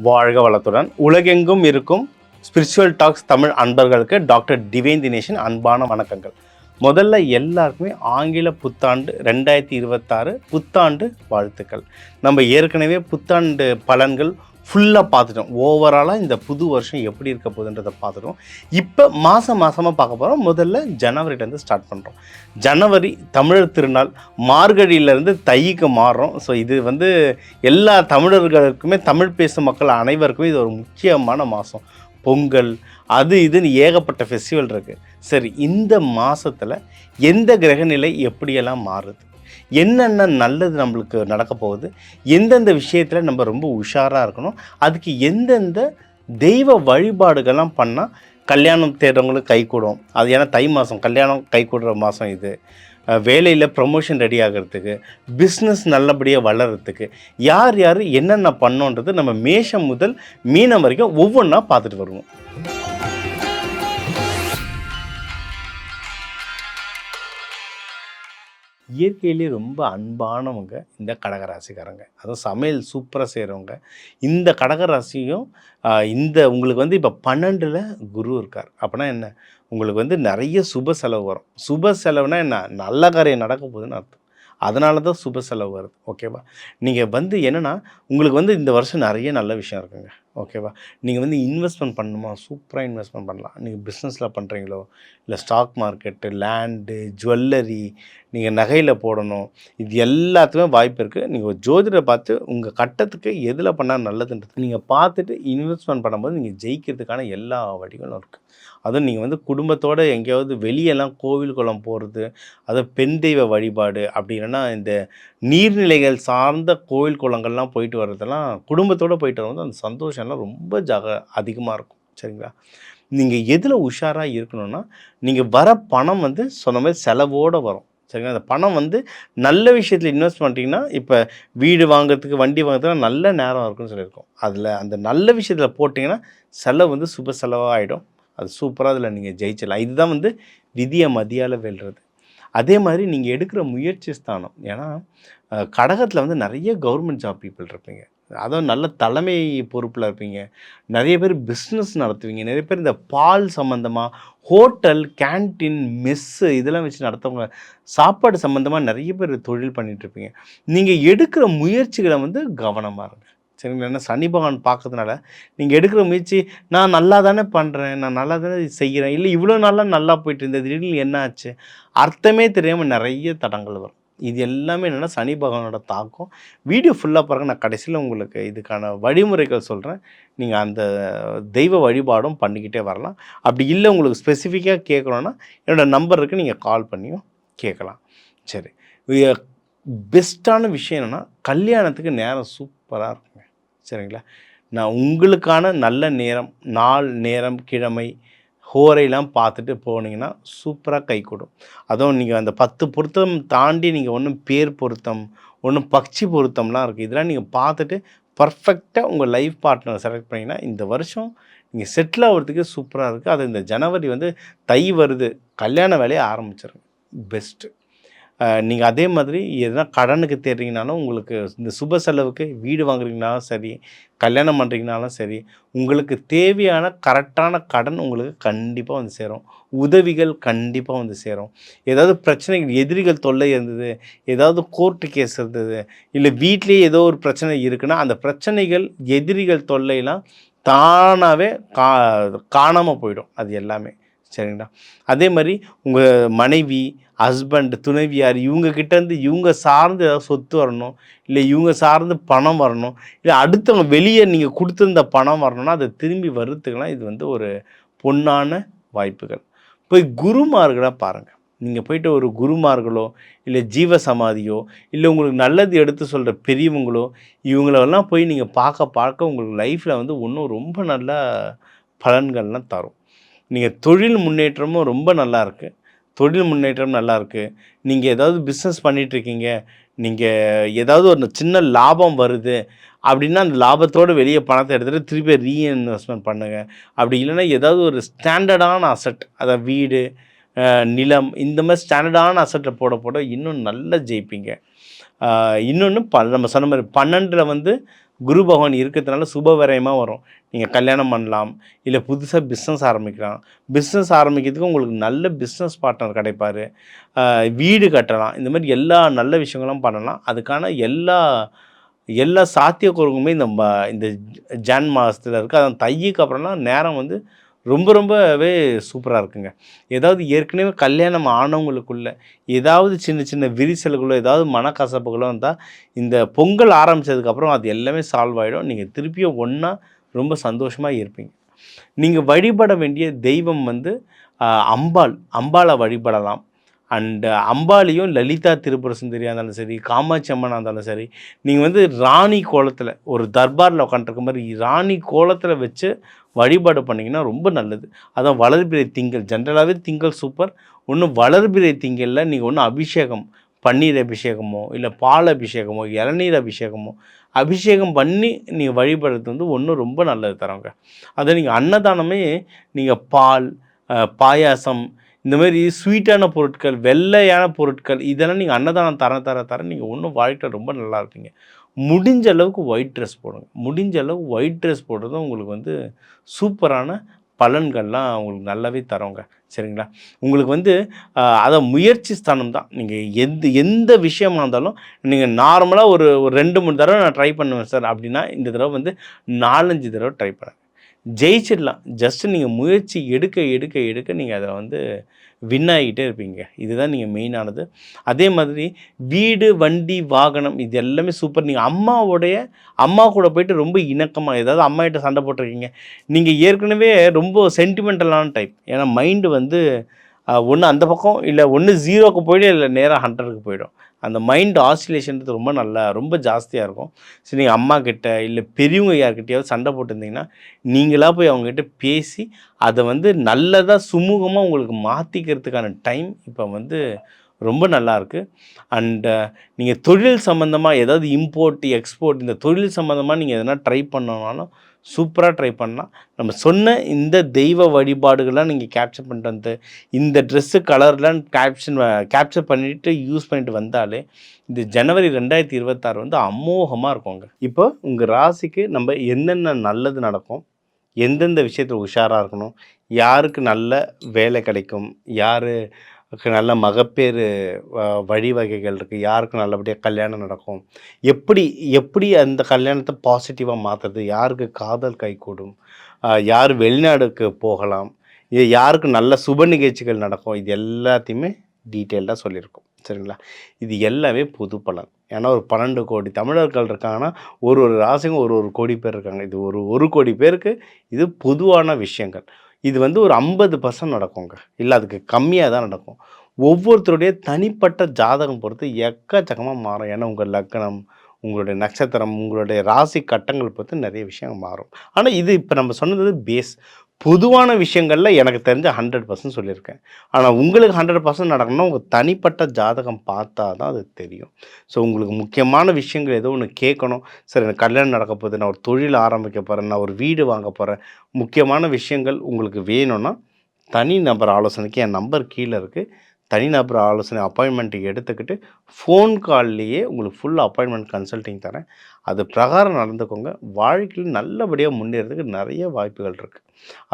வாழ்க வளத்துடன். உலகெங்கும் இருக்கும் ஸ்பிரிச்சுவல் டாக்ஸ் தமிழ் அன்பர்களுக்கு டாக்டர் டிவைன் தினேஷின் அன்பான வணக்கங்கள். முதல்ல எல்லாருக்குமே ஆங்கில புத்தாண்டு ரெண்டாயிரத்தி இருபத்தாறு புத்தாண்டு வாழ்த்துக்கள். நம்ம ஏற்கனவே புத்தாண்டு பலன்கள் ஃபுல்லாக பார்த்துட்டோம். ஓவராலாக இந்த புது வருஷம் எப்படி இருக்க போகுதுன்றதை பார்த்துட்டோம். இப்போ மாதம் மாதமாக பார்க்க போகிறோம் முதல்ல ஜனவரிலேருந்து ஸ்டார்ட் பண்ணுறோம் ஜனவரி தமிழர் திருநாள் மார்கழியிலேருந்து தைக்கு மாறுறோம். ஸோ இது வந்து எல்லா தமிழர்களுக்குமே தமிழ் பேசும் மக்கள் அனைவருக்குமே இது ஒரு முக்கியமான மாதம் பொங்கல் அது இதுன்னு ஏகப்பட்ட ஃபெஸ்டிவல் இருக்குது சரி இந்த மாதத்தில் எந்த கிரகநிலை எப்படியெல்லாம் மாறுது? என்னென்ன நல்லது நம்மளுக்கு நடக்க போகுது எந்தெந்த விஷயத்தில் நம்ம ரொம்ப உஷாராக இருக்கணும் அதுக்கு எந்தெந்த தெய்வ வழிபாடுகள்லாம் பண்ணால் கல்யாணம் தேடுறவங்களுக்கு கை கூடும். அது ஏன்னா தை மாதம் கல்யாணம் கை கூடுற மாதம் இது. வேலையில் ப்ரொமோஷன் ரெடி ஆகிறதுக்கு பிஸ்னஸ் நல்லபடியாக வளர்கிறதுக்கு யார் யார் என்னென்ன பண்ணோன்றது நம்ம மேஷம் முதல் மீனம் வரைக்கும் ஒவ்வொன்றா பார்த்துட்டு வருவோம். இயற்கையிலேயே ரொம்ப அன்பானவங்க இந்த கடகராசிக்காரங்க. அதுவும் சமையல் சூப்பராக செய்கிறவங்க இந்த கடகராசியும் இந்த உங்களுக்கு வந்து இப்போ பன்னெண்டில் குரு இருக்கார். அப்படின்னா என்ன? உங்களுக்கு வந்து நிறைய சுப செலவு வரும். சுப செலவுனா என்ன? நல்ல காரியம் நடக்க போகுதுன்னு அர்த்தம். அதனால தான் சுப செலவு வருது. ஓகேவா? நீங்கள் வந்து என்னென்னா உங்களுக்கு வந்து இந்த வருஷம் நிறைய நல்ல விஷயம் இருக்குங்க. ஓகேவா? நீங்கள் வந்து இன்வெஸ்ட்மெண்ட் பண்ணணுமா? சூப்பராக இன்வெஸ்ட்மெண்ட் பண்ணலாம். நீங்கள் பிஸ்னஸில் பண்ணுறீங்களோ இல்லை ஸ்டாக் மார்க்கெட்டு லேண்டு ஜுவல்லரி நீங்கள் நகையில் போடணும். இது எல்லாத்துக்குமே வாய்ப்பு இருக்குது நீங்கள் ஒரு ஜோதிடரை பார்த்து உங்கள் கட்டத்துக்கு எதில் பண்ணால் நல்லதுன்றது நீங்கள் பார்த்துட்டு இன்வெஸ்ட்மெண்ட் பண்ணும்போது நீங்கள் ஜெயிக்கிறதுக்கான எல்லா வழிகளும் இருக்குது அதுவும் நீங்கள் வந்து குடும்பத்தோடு எங்கேயாவது வெளியெல்லாம் கோவில் குளம் போகிறது அது பெண் தெய்வ வழிபாடு அப்படி இல்லைன்னா இந்த நீர்நிலைகள் சார்ந்த கோவில் குளங்கள்லாம் போயிட்டு வர்றதெல்லாம் குடும்பத்தோடு போயிட்டு வரும்போது அந்த சந்தோஷம் சந்தோஷம்லாம் ரொம்ப ஜாக அதிகமாக இருக்கும். சரிங்களா? நீங்கள் எதில் உஷாராக இருக்கணும்னா நீங்கள் வர பணம் வந்து சொன்ன மாதிரி செலவோடு வரும். சரிங்களா? அந்த பணம் வந்து நல்ல விஷயத்தில் இன்வெஸ்ட் பண்ணிட்டீங்கன்னா இப்போ வீடு வாங்குறதுக்கு வண்டி வாங்குறதுக்கு நல்ல நேரம் இருக்குன்னு சொல்லியிருக்கோம். அதில் அந்த நல்ல விஷயத்தில் போட்டிங்கன்னா செலவு வந்து சுப செலவாக ஆகிடும் அது சூப்பராக அதில் நீங்கள் ஜெயிச்சிடலாம். இதுதான் வந்து விதியை மதியால் வெல்றது. அதே மாதிரி நீங்கள் எடுக்கிற முயற்சி ஸ்தானம். ஏன்னா கடகத்தில் வந்து நிறைய கவர்மெண்ட் ஜாப் பீப்புள் இருப்பீங்க. அதுவும் நல்ல தலைமை பொறுப்பில் இருப்பீங்க. நிறைய பேர் பிஸ்னஸ் நடத்துவீங்க. நிறைய பேர் இந்த பால் சம்மந்தமாக ஹோட்டல் கேன்டீன் மெஸ்ஸு இதெல்லாம் வச்சு நடத்தவங்க சாப்பாடு சம்மந்தமாக நிறைய பேர் தொழில் பண்ணிகிட்ருப்பீங்க நீங்கள் எடுக்கிற முயற்சிகளை வந்து கவனமாக இருங்க. சரிங்களா? ஏன்னா சனி பகவான் பார்க்கறதுனால நீங்கள் எடுக்கிற முயற்சி நான் நல்லா தானே பண்ணுறேன் நான் நல்லா தானே செய்கிறேன் இல்லை இவ்வளோ நாளாக நல்லா போயிட்டு இருந்தது திடீர்னு என்ன ஆச்சு? அர்த்தமே தெரியாமல் நிறைய தடங்கள் வரும். இது எல்லாமே என்னென்னா சனி பகவானோட தாக்கம். வீடியோ ஃபுல்லாக பிறகு நான் கடைசியில் உங்களுக்கு இதுக்கான வழிமுறைகள் சொல்கிறேன் நீங்கள் அந்த தெய்வ வழிபாடும் பண்ணிக்கிட்டே வரலாம். அப்படி இல்லை உங்களுக்கு ஸ்பெசிஃபிக்காக கேட்கணுன்னா என்னோடய நம்பர் இருக்குது நீங்கள் கால் பண்ணியும் கேட்கலாம் சரி. பெஸ்ட்டான விஷயம் என்னென்னா கல்யாணத்துக்கு நேரம் சூப்பராக இருக்குங்க. சரிங்களா? நான் உங்களுக்கான நல்ல நேரம் நாள் நேரம் கிழமை ஹோரையெல்லாம் பார்த்துட்டு போனீங்கன்னா சூப்பராக கை கொடும். அதுவும் நீங்கள் அந்த பத்து பொருத்தம் தாண்டி நீங்கள் ஒன்றும் பேர் பொருத்தம் ஒன்றும் பக்ஷி பொருத்தம்லாம் இருக்குது இதெல்லாம் நீங்கள் பார்த்துட்டு பர்ஃபெக்டாக உங்கள் லைஃப் பார்ட்னரை செலக்ட் பண்ணிங்கன்னா இந்த வருஷம் நீங்கள் செட்டில் ஆகிறதுக்கு சூப்பராக இருக்குது அது இந்த ஜனவரி வந்து தை வருது. கல்யாண வேலையை ஆரம்பிச்சிருங்க. பெஸ்ட்டு நீங்கள் அதே மாதிரி எதனா கடனுக்கு தேடுறீங்கனாலும் உங்களுக்கு இந்த சுப செலவுக்கு வீடு வாங்குறீங்கனாலும் சரி கல்யாணம் பண்ணுறீங்கனாலும் சரி உங்களுக்கு தேவையான கரெக்டான கடன் உங்களுக்கு கண்டிப்பாக வந்து சேரும். உதவிகள் கண்டிப்பாக வந்து சேரும். ஏதாவது பிரச்சனைகள் எதிரிகள் தொல்லை இருந்தது ஏதாவது கோர்ட்டு கேஸ் இருந்தது இல்லை வீட்லேயே ஏதோ ஒரு பிரச்சனை இருக்குன்னா அந்த பிரச்சனைகள் எதிரிகள் தொல்லையெல்லாம் தானாகவே கா காணாமல் போயிடும். அது எல்லாமே. சரிங்களா? அதே மாதிரி உங்கள் மனைவி ஹஸ்பண்ட் துணைவியார் இவங்கக்கிட்டேருந்து இவங்க சார்ந்து ஏதாவது சொத்து வரணும் இல்லை இவங்க சார்ந்து பணம் வரணும் இல்லை அடுத்தவங்க வெளியே நீங்கள் கொடுத்துருந்த பணம் வரணும்னா அதை திரும்பி வர்றதுக்கெல்லாம் இது வந்து ஒரு பொன்னான வாய்ப்புகள். போய் குருமார்களாக பாருங்கள் நீங்கள் போயிட்டு ஒரு குருமார்களோ இல்லை ஜீவ சமாதியோ இல்லை உங்களுக்கு நல்லது எடுத்து சொல்கிற பெரியவங்களோ இவங்களெல்லாம் போய் நீங்கள் பார்க்க பார்க்க உங்களுக்கு லைஃப்பில் வந்து இன்னும் ரொம்ப நல்ல பலன்கள்லாம் தரும். நீங்கள் தொழில் முன்னேற்றமும் ரொம்ப நல்லா இருக்குது தொழில் முன்னேற்றம் நல்லா இருக்குது நீங்கள் ஏதாவது பிஸ்னஸ் பண்ணிகிட்ருக்கீங்க நீங்கள் ஏதாவது ஒரு சின்ன லாபம் வருது அப்படின்னா அந்த லாபத்தோடு வெளியே பணத்தை எடுத்துகிட்டு திருப்பி ரீஇன்வெஸ்ட்மெண்ட் பண்ணுங்கள் அப்படி இல்லைன்னா ஏதாவது ஒரு ஸ்டாண்டர்டான அசட் அதை வீடு நிலம் இந்த மாதிரி ஸ்டாண்டர்டான அசட்டை போட போட இன்னும் நல்லா ஜெயிப்பீங்க. இன்னொன்று ப நம்ம சொன்ன மாதிரி பன்னெண்டில் வந்து குரு பகவான் இருக்கிறதுனால சுபவரயமாக வரும். நீங்கள் கல்யாணம் பண்ணலாம் இல்லை புதுசாக பிஸ்னஸ் ஆரம்பிக்கலாம். பிஸ்னஸ் ஆரம்பிக்கிறதுக்கு உங்களுக்கு நல்ல பிஸ்னஸ் பார்ட்னர் கிடைப்பார். வீடு கட்டலாம் இந்த மாதிரி எல்லா நல்ல விஷயங்களும் பண்ணலாம். அதுக்கான எல்லா எல்லா சாத்தியக்கூறுகளுமே இந்த இந்த ஜான் மாதத்தில் இருக்குது அதான் தையக்கு அப்புறம்லாம் நேரம் வந்து ரொம்ப ரொம்பவே சூப்பராக இருக்குங்க. ஏதாவது ஏற்கனவே கல்யாணம் ஆனவங்களுக்குள்ள ஏதாவது சின்ன சின்ன விரிசல்களோ ஏதாவது மனக்கசப்புகளோ இருந்தால் இந்த பொங்கல் ஆரம்பித்ததுக்கப்புறம் அது எல்லாமே சால்வ் ஆகிடும் நீங்கள் திருப்பியும் ஒன்றா ரொம்ப சந்தோஷமாக இருப்பீங்க. நீங்கள் வழிபட வேண்டிய தெய்வம் வந்து அம்பாள். அம்பாளை வழிபடலாம். அண்டு அம்பாலியும் லலிதா திரிபுர சுந்தரியாக இருந்தாலும் சரி காமாட்சி அம்மனாக இருந்தாலும் சரி நீங்கள் வந்து ராணி கோலத்தில் ஒரு தர்பாரில் உட்காந்துருக்க மாதிரி ராணி கோலத்தில் வச்சு வழிபாடு பண்ணிங்கன்னா ரொம்ப நல்லது. அதான் வளர்பிறை திங்கள் ஜென்ரலாகவே திங்கள் சூப்பர். ஒன்றும் வளர்பிறை திங்களில் நீங்கள் ஒன்றும் அபிஷேகம் பன்னீர் அபிஷேகமோ இல்லை பால் அபிஷேகமோ இளநீர் அபிஷேகமோ அபிஷேகம் பண்ணி நீங்கள் வழிபடுறது வந்து ஒன்றும் ரொம்ப நல்லது தரவங்க. அதை நீங்கள் அன்னதானமே நீங்கள் பால் பாயாசம் இந்த மாதிரி ஸ்வீட்டான பொருட்கள் வெள்ளையான பொருட்கள் இதெல்லாம் நீங்கள் அன்னதானம் தர தர தர நீங்கள் ஒன்றும் வாழ்க்கை ரொம்ப நல்லா இருப்பீங்க. முடிஞ்ச அளவுக்கு ஒயிட் ட்ரெஸ் போடுங்க. முடிஞ்ச அளவுக்கு ஒயிட் ட்ரெஸ் போடுறதும் உங்களுக்கு வந்து சூப்பரான பலன்கள்லாம் உங்களுக்கு நல்லாவே தரோங்க. சரிங்களா? உங்களுக்கு வந்து அதை முயற்சி ஸ்தானம் தான். நீங்கள் எந்த எந்த விஷயமா இருந்தாலும் நீங்கள் நார்மலாக ஒரு ஒரு ரெண்டு மூணு தடவை நான் ட்ரை பண்ணுவேன் சார். அப்படின்னா இந்த தடவை வந்து நாலஞ்சு தடவை ட்ரை பண்ணுங்கள் ஜெயிச்சிடலாம். ஜஸ்ட் நீங்கள் முயற்சி எடுக்க எடுக்க எடுக்க நீங்கள் அதை வந்து வின் ஆகிட்டே இருப்பீங்க. இதுதான் நீங்கள் மெயினானது அதே மாதிரி வீடு வண்டி வாகனம் இது எல்லாமே சூப்பர் நீங்கள் அம்மாவுடைய அம்மா கூட போயிட்டு ரொம்ப இணக்கமாக ஏதாவது அம்மா கிட்ட சண்டை போட்டிருக்கீங்க. நீங்கள் ஏற்கனவே ரொம்ப சென்டிமெண்டலான டைப் ஏன்னா மைண்டு வந்து ஒன்று அந்த பக்கம் இல்லை ஒன்று ஜீரோக்கு போயிடும் இல்லை நேராக ஹண்ட்ரடுக்கு போயிடும். அந்த மைண்ட் ஆசிலேஷன்றது ரொம்ப நல்லா ரொம்ப ஜாஸ்தியாக இருக்கும். சரி நீங்கள் அம்மா கிட்ட இல்லை பெரியவங்க யார்கிட்டயாவது சண்டை போட்டிருந்தீங்கன்னா நீங்களாக போய் அவங்ககிட்ட பேசி அதை வந்து நல்லதாக சுமூகமாக உங்களுக்கு மாற்றிக்கிறதுக்கான டைம் இப்போ வந்து ரொம்ப நல்லாயிருக்கு அண்டு நீங்கள் தொழில் சம்மந்தமாக ஏதாவது இம்போர்ட் எக்ஸ்போர்ட் இந்த தொழில் சம்மந்தமாக நீங்கள் எதனா ட்ரை பண்ணனாலும் சூப்பராக ட்ரை பண்ணால் நம்ம சொன்ன இந்த தெய்வ வழிபாடுகள்லாம் நீங்கள் கேப்சர் பண்ணிட்டு வந்து இந்த ட்ரெஸ்ஸு கலர்லாம் கேப்ஷன் கேப்சர் பண்ணிவிட்டு யூஸ் பண்ணிட்டு வந்தாலே இந்த ஜனவரி ரெண்டாயிரத்தி இருபத்தாறு வந்து அமோகமாக இருக்குங்க இப்போ உங்கள் ராசிக்கு நம்ம என்னென்ன நல்லது நடக்கும் எந்தெந்த விஷயத்தில் உஷாராக இருக்கணும் யாருக்கு நல்ல வேலை கிடைக்கும் யார் நல்ல மகப்பேறு வ- வழிவகைகள் இருக்குது யாருக்கு நல்லபடியாக கல்யாணம் நடக்கும். எப்படி எப்படி அந்த கல்யாணத்தை பாசிட்டிவாக மாற்றுறது யாருக்கு காதல் கைகூடும் யார் வெளிநாடுக்கு போகலாம்? இது யாருக்கு நல்ல சுப நிகழ்ச்சிகள் நடக்கும்? இது எல்லாத்தையுமே டீட்டெயில்டாக சொல்லியிருக்கோம். சரிங்களா? இது எல்லாமே பொது பலன். ஏன்னா ஒரு பன்னெண்டு கோடி தமிழர்கள் இருக்காங்கன்னா ஒரு ஒரு ராசிங்க ஒரு ஒரு கோடி பேர் இருக்காங்க. இது ஒரு ஒரு கோடி பேருக்கு இது பொதுவான விஷயங்கள். இது வந்து ஒரு ஐம்பது பர்சன்ட் நடக்குங்க. இல்லை அதுக்கு கம்மியாக தான் நடக்கும். ஒவ்வொருத்தருடைய தனிப்பட்ட ஜாதகம் பொறுத்து எக்கச்சக்கமாக மாறும். ஏன்னா உங்கள் லக்னம் உங்களுடைய நட்சத்திரம் உங்களுடைய ராசி கட்டங்கள் பொறுத்து நிறைய விஷயங்கள் மாறும். ஆனால் இது இப்போ நம்ம சொன்னது பேஸ் பொதுவான விஷயங்களில் எனக்கு தெரிஞ்ச ஹண்ட்ரட் பர்சன்ட் சொல்லியிருக்கேன். ஆனால் உங்களுக்கு ஹண்ட்ரட் பர்சன்ட் நடக்கணும்னா உங்கள் தனிப்பட்ட ஜாதகம் பார்த்தா தான் அது தெரியும். ஸோ உங்களுக்கு முக்கியமான விஷயங்கள் ஏதோ ஒன்று கேட்கணும். சரி எனக்கு கல்யாணம் நடக்க போகுது நான் ஒரு தொழில் ஆரம்பிக்க போகிறேன் நான் ஒரு வீடு வாங்க போகிறேன் முக்கியமான விஷயங்கள் உங்களுக்கு வேணும்னா தனி நபர் ஆலோசனைக்கு என் நம்பர் கீழே இருக்குது தனிநபர் ஆலோசனை அப்பாயின்மெண்ட்டு எடுத்துக்கிட்டு ஃபோன் கால்லையே உங்களுக்கு ஃபுல் அப்பாயின்மெண்ட் கன்சல்ட்டிங் தரேன். அது பிரகாரம் நடந்துக்கோங்க. வாழ்க்கையில் நல்லபடியாக முன்னேறதுக்கு நிறைய வாய்ப்புகள் இருக்குது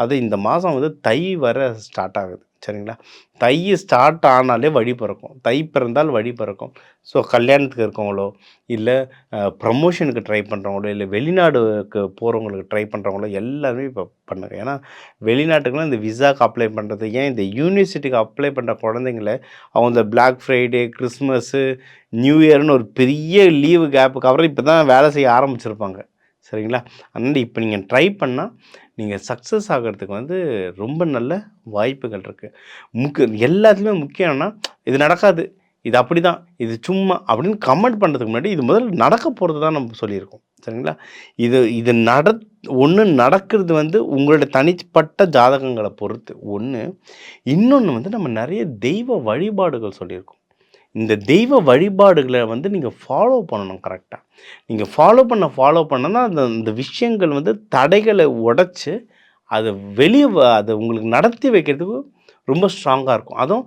அது இந்த மாதம் வந்து தை வர ஸ்டார்ட் ஆகுது. சரிங்களா? தை ஸ்டார்ட் ஆனாலே வழி பிறக்கும். தை பிறந்தால் வழி பிறக்கும். ஸோ கல்யாணத்துக்கு இருக்கவங்களோ இல்லை ப்ரமோஷனுக்கு ட்ரை பண்ணுறவங்களோ இல்லை வெளிநாடுக்கு போகிறவங்களுக்கு ட்ரை பண்ணுறவங்களோ எல்லாருமே இப்போ பண்ணுங்க. ஏன்னா வெளிநாட்டுக்குலாம் இந்த விசாக்கு அப்ளை பண்ணுறது ஏன் இந்த யூனிவர்சிட்டிக்கு அப்ளை பண்ணுற குழந்தைங்கள அவங்க இந்த பிளாக் ஃப்ரைடே கிறிஸ்மஸ்ஸு நியூ இயர்னு ஒரு பெரிய லீவு கேப்புக்கு அப்புறம் இப்போ தான் வேலை செய்ய ஆரம்பிச்சிருப்பாங்க. சரிங்களா? அதனால் இப்போ நீங்கள் ட்ரை பண்ணால் நீங்கள் சக்ஸஸ் ஆகிறதுக்கு வந்து ரொம்ப நல்ல வாய்ப்புகள் இருக்குது முக்கிய எல்லாத்துலேயுமே முக்கியம்னா இது நடக்காது இது அப்படி தான் இது சும்மா அப்படின்னு கமெண்ட் பண்ணுறதுக்கு முன்னாடி இது முதல்ல நடக்க போகிறது தான் நம்ம சொல்லியிருக்கோம். சரிங்களா? இது இது நட ஒன்று நடக்கிறது வந்து உங்களோட தனிப்பட்ட ஜாதகங்களை பொறுத்து. ஒன்று இன்னொன்று வந்து நம்ம நிறைய தெய்வ வழிபாடுகள் சொல்லியிருக்கோம். இந்த தெய்வ வழிபாடுகளை வந்து நீங்கள் ஃபாலோ பண்ணணும் கரெக்டாக நீங்கள் ஃபாலோ பண்ண ஃபாலோ பண்ணனா அந்த அந்த விஷயங்கள் வந்து தடைகளை உடைச்சி அதை வெளியே அதை உங்களுக்கு நடத்தி வைக்கிறதுக்கு ரொம்ப ஸ்ட்ராங்காக இருக்கும். அதுவும்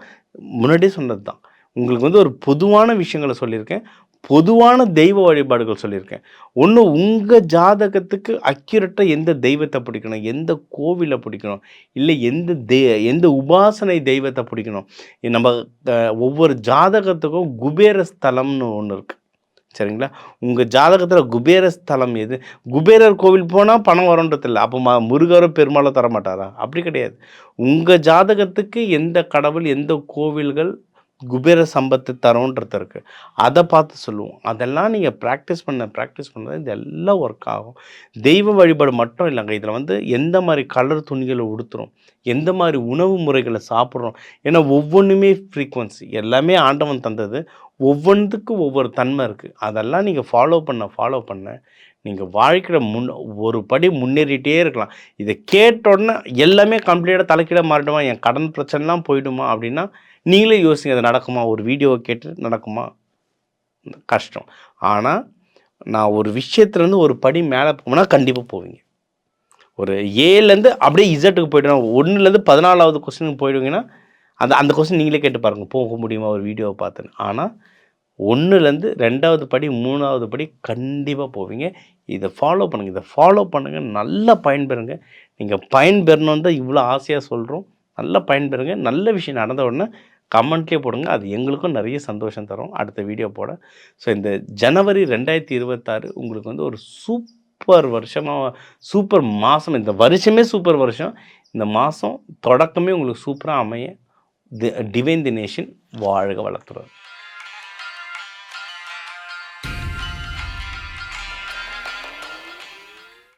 முன்னாடியே சொன்னது தான் உங்களுக்கு வந்து ஒரு பொதுவான விஷயங்களை சொல்லியிருக்கேன். பொதுவான தெய்வ வழிபாடுகள் சொல்லியிருக்கேன். ஒன்று உங்கள் ஜாதகத்துக்கு அக்யூரட்டாக எந்த தெய்வத்தை பிடிக்கணும்? எந்த கோவிலை பிடிக்கணும்? இல்லை எந்த தெ எந்த உபாசனை தெய்வத்தை பிடிக்கணும்? நம்ம ஒவ்வொரு ஜாதகத்துக்கும் குபேர ஸ்தலம்னு ஒன்று இருக்குது சரிங்களா? உங்கள் ஜாதகத்தில் குபேர ஸ்தலம் எது? குபேரர் கோவில் போனால் பணம் வரும்ன்றது இல்லை. அப்போ ம முருகரோ பெருமாளோ தர மாட்டாரா அப்படி கிடையாது. உங்கள் ஜாதகத்துக்கு எந்த கடவுள் எந்த கோவில்கள் குபேர சம்பத்து தரோன்றது இருக்குது அதை பார்த்து சொல்லுவோம். அதெல்லாம் நீங்கள் ப்ராக்டிஸ் பண்ண ப்ராக்டிஸ் பண்ணுறது இது எல்லாம் ஒர்க் ஆகும். தெய்வ வழிபாடு மட்டும் இல்லைங்க. இதில் வந்து எந்த மாதிரி கலர் துணிகளை உடுத்துறோம்? எந்த மாதிரி உணவு முறைகளை சாப்பிட்றோம்? ஏன்னா ஒவ்வொன்றுமே ஃப்ரீக்குவன்சி எல்லாமே ஆண்டவன் தந்தது. ஒவ்வொன்றுக்கும் ஒவ்வொரு தன்மை இருக்குது அதெல்லாம் நீங்கள் ஃபாலோ பண்ண ஃபாலோ பண்ண நீங்கள் வாழ்க்கையில் முன் ஒரு படி முன்னேறிட்டே இருக்கலாம். இதை கேட்டோடனே எல்லாமே கம்ப்ளீட்டாக தலைக்கீழ மாறிடுமா? என் கடன் பிரச்சனைலாம் போயிடுமா? அப்படின்னா நீங்களே யோசிங்க அது நடக்குமா? ஒரு வீடியோவை கேட்டு நடக்குமா? கஷ்டம். ஆனால் நான் ஒரு விஷயத்துலேருந்து ஒரு படி மேலே போகணும்னா கண்டிப்பாக போவீங்க. ஒரு ஏலேருந்து அப்படியே இசட்டுக்கு போய்ட்டு ஒன்றுலேருந்து பதினாலாவது கொஸ்டினுக்கு போயிடுவீங்கன்னா அந்த அந்த கொஸ்டின் நீங்களே கேட்டு பாருங்கள் போக முடியுமா ஒரு வீடியோவை பார்த்துன்னு. ஆனால் ஒன்றுலேருந்து ரெண்டாவது படி மூணாவது படி கண்டிப்பாக போவீங்க. இதை ஃபாலோ பண்ணுங்கள் இதை ஃபாலோ பண்ணுங்கள் நல்லா பயன்பெறுங்க நீங்கள் பயன்பெறணும் தான் இவ்வளோ ஆசையாக சொல்கிறோம் நல்லா பயன்பெறுங்க நல்ல விஷயம் நடந்த உடனே கமெண்ட்லேயே போடுங்க. அது எங்களுக்கும் நிறைய சந்தோஷம் தரும். அடுத்த வீடியோ போட. ஸோ இந்த ஜனவரி ரெண்டாயிரத்தி இருபத்தாறு உங்களுக்கு வந்து ஒரு சூப்பர் வருஷமாக சூப்பர் மாதம் இந்த வருஷமே சூப்பர் வருஷம். இந்த மாதம் தொடக்கமே உங்களுக்கு சூப்பராக அமைய. தி டிவைன் தி நேஷன் வாழ்க வளர்த்துறது